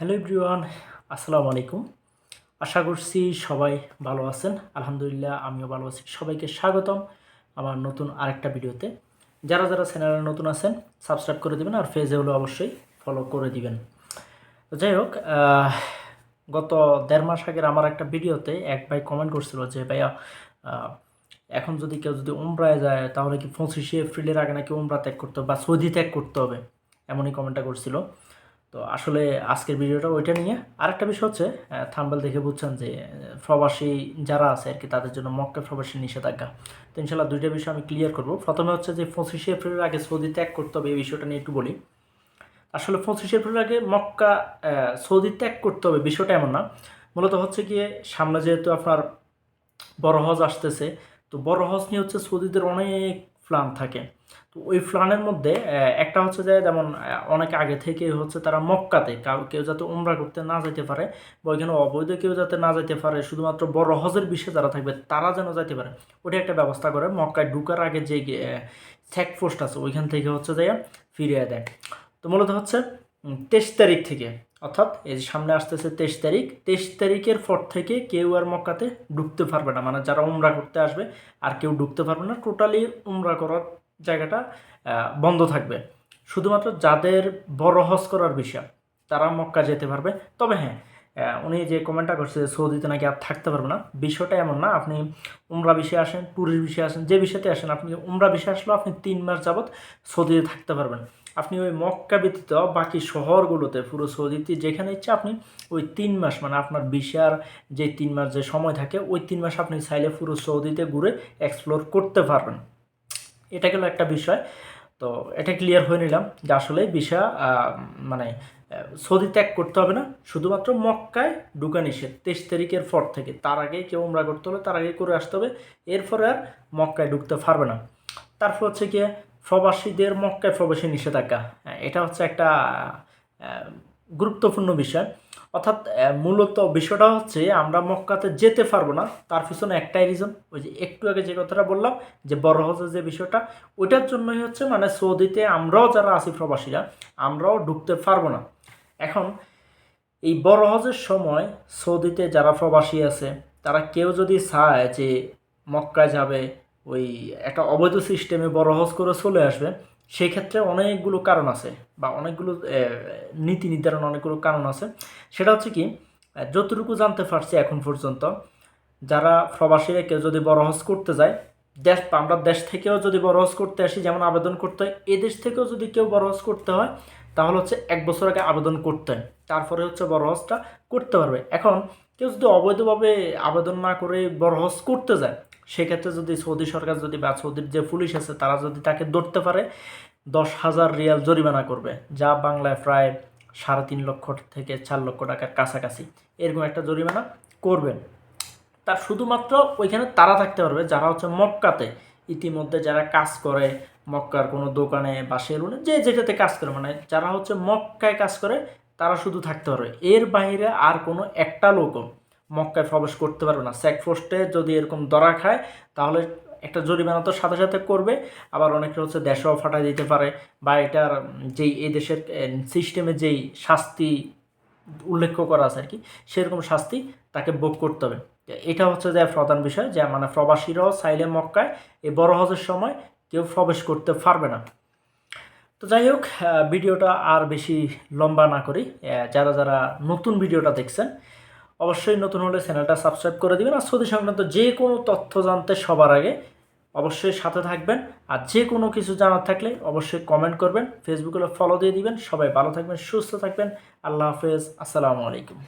Hello everyone, আসসালামু আলাইকুম। আশা করছি সবাই ভালো আছেন। আলহামদুলিল্লাহ, আমিও ভালো আছি। সবাইকে স্বাগতম আমার নতুন আরেকটা ভিডিওতে। যারা যারা চ্যানেলে নতুন আছেন সাবস্ক্রাইব করে দিবেন আর ফেজে অবশ্যই ফলো করে দিবেন। যাই হোক গত দেড় মাস আগের আমার একটা ভিডিওতে এক ভাই কমেন্ট করছিল যে, ভাইয়া এখন যদি কেউ যদি উমরায় যায়, তাহলে কি পঁচিশে এপ্রিলের আগে নাকি উমরা ত্যাগ করতে হবে বা সৌদি ত্যাগ করতে হবে? এমনই কমেন্টটা করছিল। তো আসলে আজকের ভিডিওটা ওইটা নিয়ে। আরেকটা বিষয় হচ্ছে থাম্বেল দেখে বুঝছেন যে প্রবাসী যারা আছে আর কি, তাদের জন্য মক্কা প্রবাসী নিষেধাজ্ঞা। তো ইনশাল্লাহ দুইটা বিষয় আমি ক্লিয়ার করব। প্রথমে হচ্ছে যে, পঁচিশে এপ্রিলের আগে সৌদি ত্যাগ করতে হবে, এই বিষয়টা নিয়ে একটু বলি। আসলে পঁচিশে এপ্রিলের আগে মক্কা সৌদি ত্যাগ করতে হবে, বিষয়টা এমন না। মূলত হচ্ছে গিয়ে, সামনে যেহেতু আপনার বড় হজ আসতেছে, তো বড় হজ নিয়ে হচ্ছে সৌদিদের অনেক প্ল্যান থাকে। তো ওই প্ল্যানের মধ্যে একটা হচ্ছে যে যেমন অনেক আগে থেকে হচ্ছে তারা মক্কাতে কাউ যাতে উমরা করতে না যেতে পারে বা ওইখানে অবৈধ কেউ যাতে না যেতে পারে, শুধুমাত্র বড় হজের বিষয়ে যারা থাকবে তারা যেন যেতে পারে, ওটা একটা ব্যবস্থা করে মক্কায় ঢুকার আগে যে চেকপোস্ট আছে ওইখান থেকে হচ্ছে যে ফিরিয়ে দেয়। তো মূলত হচ্ছে তেইশ তারিখ থেকে অর্থাৎ এই যে সামনে আসতেছে তেইশ তারিখ, তেইশ তারিখের পর থেকে কেউ আর মক্কাতে ঢুকতে পারবে না। মানে যারা উমরা করতে আসবে, আর কেউ ঢুকতে পারবে না। টোটালি উমরা করার জায়গাটা বন্ধ থাকবে। শুধুমাত্র যাদের বড় হজ করার বিষয়, তারা মক্কা যেতে পারবে। তবে হ্যাঁ উনি যে কমেন্টটা করছে সৌদিতে নাকি আর থাকতে পারবে না, বিষয়টা এমন না। আপনি উমরা বিষয়ে আসেন ট্যুরিস্ট বিষয়ে আসেন, যে বিষয়তে আসেন, আপনি উমরা বিষয়ে আসলেও আপনি তিন মাস যাবৎ সৌদিতে থাকতে পারবেন। আপনি ওই মক্কা ব্যতীত বাকি শহরগুলোতে পুরো সৌদিতে যেখানে ইচ্ছা আপনি ওই তিন মাস মানে আপনার বিশার যে তিন মাস যে সময় থাকে, ওই তিন মাস আপনি চাইলে পুরো সৌদিতে ঘুরে এক্সপ্লোর করতে পারবেন। এটা গেল একটা বিষয়। তো এটা ক্লিয়ার হয়ে নিলাম যে আসলে বিষয় মানে সৌদি ত্যাগ করতে হবে না। শুধুমাত্র মক্কায় ঢুকা নিষেধ। তেইশ তারিখের পর থেকে। তার আগে কেউ উমরা করতে হবে তার আগে করে আসতে হবে। এরপরে আর মক্কায় ঢুকতে পারবে না। তারপর হচ্ছে গিয়ে প্রবাসীদের মক্কায় প্রবেশে নিষেধাজ্ঞা। এটা হচ্ছে একটা গুরুত্বপূর্ণ বিষয়। অর্থাৎ মূলত বিষয়টা হচ্ছে আমরা মক্কাতে যেতে পারব না, তার পিছনে একটাই রিজন ওই যে একটু আগে যে কথাটা বললাম, যে বড় হজের যে বিষয়টা, ওইটার জন্যই হচ্ছে মানে সৌদিতে আমরাও যারা আছি প্রবাসীরা, আমরাও ঢুকতে পারব না। এখন, এই বড় হজের সময় সৌদিতে যারা প্রবাসী আছে, তারা কেউ যদি চায় যে মক্কায় যাবে ওই একটা অবৈধ সিস্টেমে বড় হজ করে চলে আসবে সেই ক্ষেত্রে অনেকগুলো কারণ আছে বা অনেকগুলো নীতি নির্ধারণ অনেকগুলো কারণ আছে। সেটা হচ্ছে কি, যতটুকু জানতে পারছি এখন পর্যন্ত, যারা প্রবাসীরা কেউ যদি বড় হজ করতে যায়, দেশ, আমরা দেশ থেকেও যদি বড় হজ করতে আসি, যেমন আবেদন করতে হয়, এ দেশ থেকেও যদি কেউ বড় হজ করতে হয়, তাহলে হচ্ছে এক বছর আগে আবেদন করতে হয়। তারপরে হচ্ছে বড় হজটা করতে পারবে। এখন কেউ যদি অবৈধভাবে আবেদন না করে বড় হজ করতে যায় সেক্ষেত্রে যদি সৌদি সরকার যদি বা সৌদির যে পুলিশ আছে, তারা যদি তাকে ধরতে পারে, দশ হাজার রিয়াল জরিমানা করবে, যা বাংলায় প্রায় সাড়ে তিন লক্ষ থেকে চার লক্ষ টাকার কাছাকাছি। এরকম একটা জরিমানা করবেন। তার শুধুমাত্র ওইখানে তারা থাকতে পারবে, যারা হচ্ছে মক্কাতে ইতিমধ্যে যারা কাজ করে, মক্কার কোনো দোকানে বা সেলুনে, যে যেটাতে কাজ করে মানে যারা হচ্ছে মক্কায় কাজ করে, তারা শুধু থাকতে পারবে। এর বাইরে আর কোনো একটা লোকও মক্কায় প্রবেশ করতে পারবে না। চেকপোস্টে যদি এরকম ধরা খায়, তাহলে একটা জরিমানা তো সাথে সাথে করবে। আবার অনেকে হচ্ছে দেশেও ফাটাই দিতে পারে বা এটার যেই এই দেশের সিস্টেমে যেই শাস্তি উল্লেখ করা আছে আর কি, সেরকম শাস্তি তাকে ভোগ করতে হবে। এটা হচ্ছে যে প্রধান বিষয় যে মানে প্রবাসীরাও চাইলে মক্কায় এই বড় হজের সময় কেউ প্রবেশ করতে পারবে না। তো যাই হোক ভিডিওটা আর বেশি লম্বা না করি। যারা যারা নতুন ভিডিওটা দেখছেন অবশ্যই নতুন হলে চ্যানেলটা সাবস্ক্রাইব করে দেবেন আর সৌদি সংক্রান্ত যে কোনো তথ্য জানতে সবার আগে অবশ্যই সাথে থাকবেন। আর যে কোনো কিছু জানার থাকলে অবশ্যই কমেন্ট করবেন ফেসবুকে ফলো দিয়ে দিবেন। সবাই ভালো থাকবেন, সুস্থ থাকবেন। আল্লাহ হাফেজ, আসসালামু আলাইকুম।